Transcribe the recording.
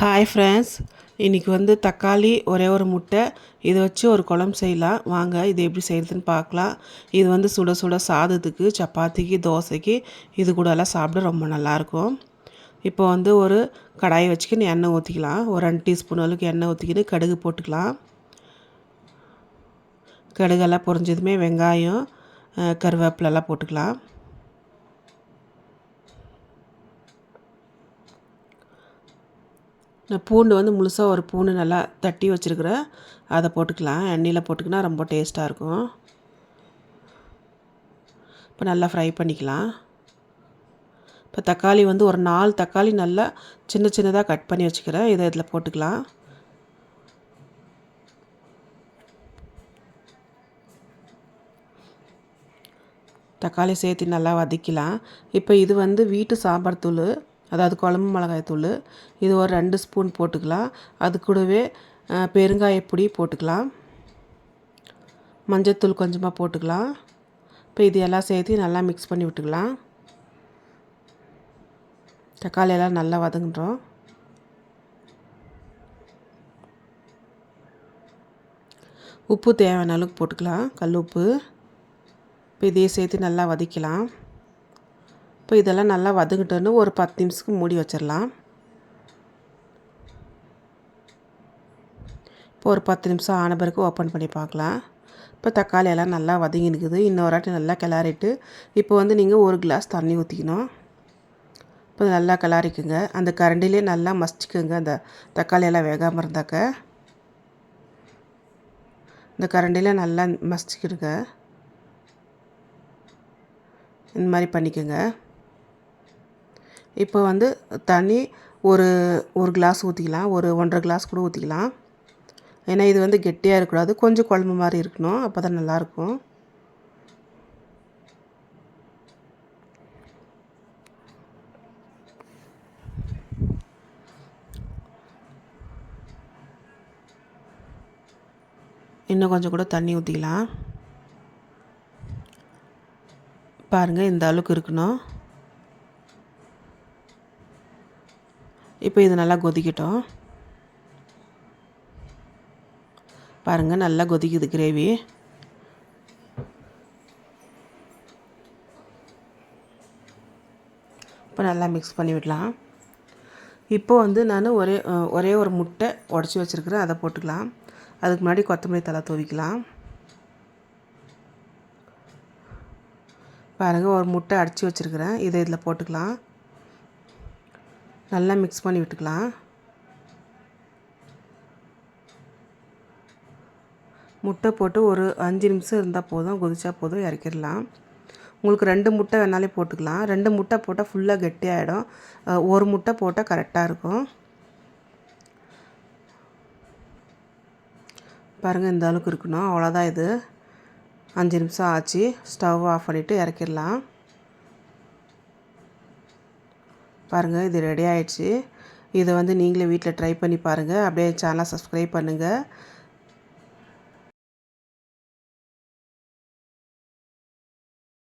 Hi friends இன்றைக்கி வந்து தக்காளி ஒரே ஒரு முட்டை. இதை வச்சு ஒரு குழம்பு செய்யலாம். வாங்க இது எப்படி செய்கிறதுன்னு பார்க்கலாம். இது வந்து சுட சுட சாதத்துக்கு சப்பாத்திக்கு தோசைக்கு இது கூட எல்லாம் சாப்பிட ரொம்ப நல்லாயிருக்கும். இப்போ வந்து ஒரு கடாயை வச்சுக்கின்னு எண்ணெய் ஊற்றிக்கலாம் ஒரு ரெண்டு டீஸ்பூன் அளவுக்கு எண்ணெய் ஊற்றிக்கின்னு கடுகு போட்டுக்கலாம். கடுகெல்லாம் பொரிஞ்சதுமே வெங்காயம் கருவேப்பிலெல்லாம் போட்டுக்கலாம். நான் பூண்டு வந்து முழுசாக ஒரு பூண்டு நல்லா தட்டி வச்சுருக்குறேன் அதை போட்டுக்கலாம். எண்ணெயில் போட்டுக்கினா ரொம்ப டேஸ்ட்டாக இருக்கும். இப்போ நல்லா ஃப்ரை பண்ணிக்கலாம். இப்போ தக்காளி வந்து ஒரு நாலு தக்காளி நல்லா சின்ன சின்னதாக கட் பண்ணி வச்சுக்கிறேன் இதை இதில் போட்டுக்கலாம். தக்காளி சேர்த்து நல்லா வதக்கலாம் இப்போ இது வந்து வீட்டு சாம்பார் தூள். அதாவது குழம்பு மிளகாய் தூள் இது ஒரு ரெண்டு ஸ்பூன் போட்டுக்கலாம். அது கூடவே பெருங்காயப்பொடி போட்டுக்கலாம். மஞ்சத்தூள் கொஞ்சமாக போட்டுக்கலாம். இப்போ இது எல்லாம் சேர்த்து நல்லா மிக்ஸ் பண்ணி விட்டுக்கலாம். தக்காளி எல்லாம் நல்லா வதங்குறோம் உப்பு தேவையான அளவுக்கு போட்டுக்கலாம். கல் உப்பு. இப்போ இதையே சேர்த்து நல்லா வதக்கலாம். இப்போ இதெல்லாம் நல்லா வதங்கிட்டோன்னு ஒரு பத்து நிமிஷத்துக்கு மூடி வச்சிடலாம். இப்போ ஒரு பத்து நிமிஷம் ஆன பிறகு ஓப்பன் பண்ணி பார்க்கலாம். இப்போ தக்காளி எல்லாம் நல்லா வதங்கி நிற்குது இன்னொரு ஆட்டி நல்லா கிளறிட்டு இப்போ வந்து நீங்கள் ஒரு கிளாஸ் தண்ணி ஊற்றிக்கணும் இப்போ நல்லா கிளறிக்குங்க. அந்த கரண்டிலே நல்லா மசிச்சுக்குங்க. அந்த தக்காளி எல்லாம் வேகாமல் இருந்தாக்க. இந்த கரண்டியில் நல்லா மசிச்சுக்கிடுங்க. இந்த மாதிரி பண்ணிக்கோங்க. இப்போ வந்து தண்ணி ஒரு ஒரு கிளாஸ் ஊற்றிக்கலாம் ஒரு ஒன்றரை கிளாஸ் கூட ஊற்றிக்கலாம் ஏன்னா இது வந்து கெட்டியாக இருக்கக்கூடாது. கொஞ்சம் குழம்பு மாதிரி இருக்கணும். அப்போ தான் நல்லாயிருக்கும். இன்னும் கொஞ்சம் கூட தண்ணி ஊற்றிக்கலாம் பாருங்கள் இந்த அளவுக்கு இருக்கணும். இப்போ இது நல்லா கொதிக்கட்டும். பாருங்கள் நல்லா கொதிக்குது கிரேவி. இப்போ நல்லா மிக்ஸ் பண்ணி விடலாம். இப்போ வந்து நான் ஒரே ஒரே ஒரு முட்டை உடச்சி வச்சுருக்கிறேன். அதை போட்டுக்கலாம். அதுக்கு முன்னாடி கொத்தமல்லி தலை துவிக்கலாம். பாருங்கள் ஒரு முட்டை அடித்து வச்சுருக்கிறேன். இதை இதில் போட்டுக்கலாம். நல்லா மிக்ஸ் பண்ணி விட்டுக்கலாம். முட்டை போட்டு ஒரு அஞ்சு நிமிஷம் இருந்தால் போதும் கொதிச்சா போதும் இறக்கிடலாம். உங்களுக்கு ரெண்டு முட்டை வேணாலே போட்டுக்கலாம். ரெண்டு முட்டை போட்டால் ஃபுல்லாக கெட்டியாகிடும் ஒரு முட்டை போட்டால் கரெக்டாக இருக்கும். பாருங்கள் இந்த அளவுக்கு இருக்கணும். அவ்வளோதான் இது. அஞ்சு நிமிஷம் ஆச்சு. ஸ்டவ் ஆஃப் பண்ணிவிட்டு இறக்கிடலாம். பாருங்கள் இது ரெடி ஆயிடுச்சு. இதை வந்து நீங்களே வீட்டில் ட்ரை பண்ணி பாருங்கள் அப்படியே சேனலை சப்ஸ்கிரைப் பண்ணுங்கள்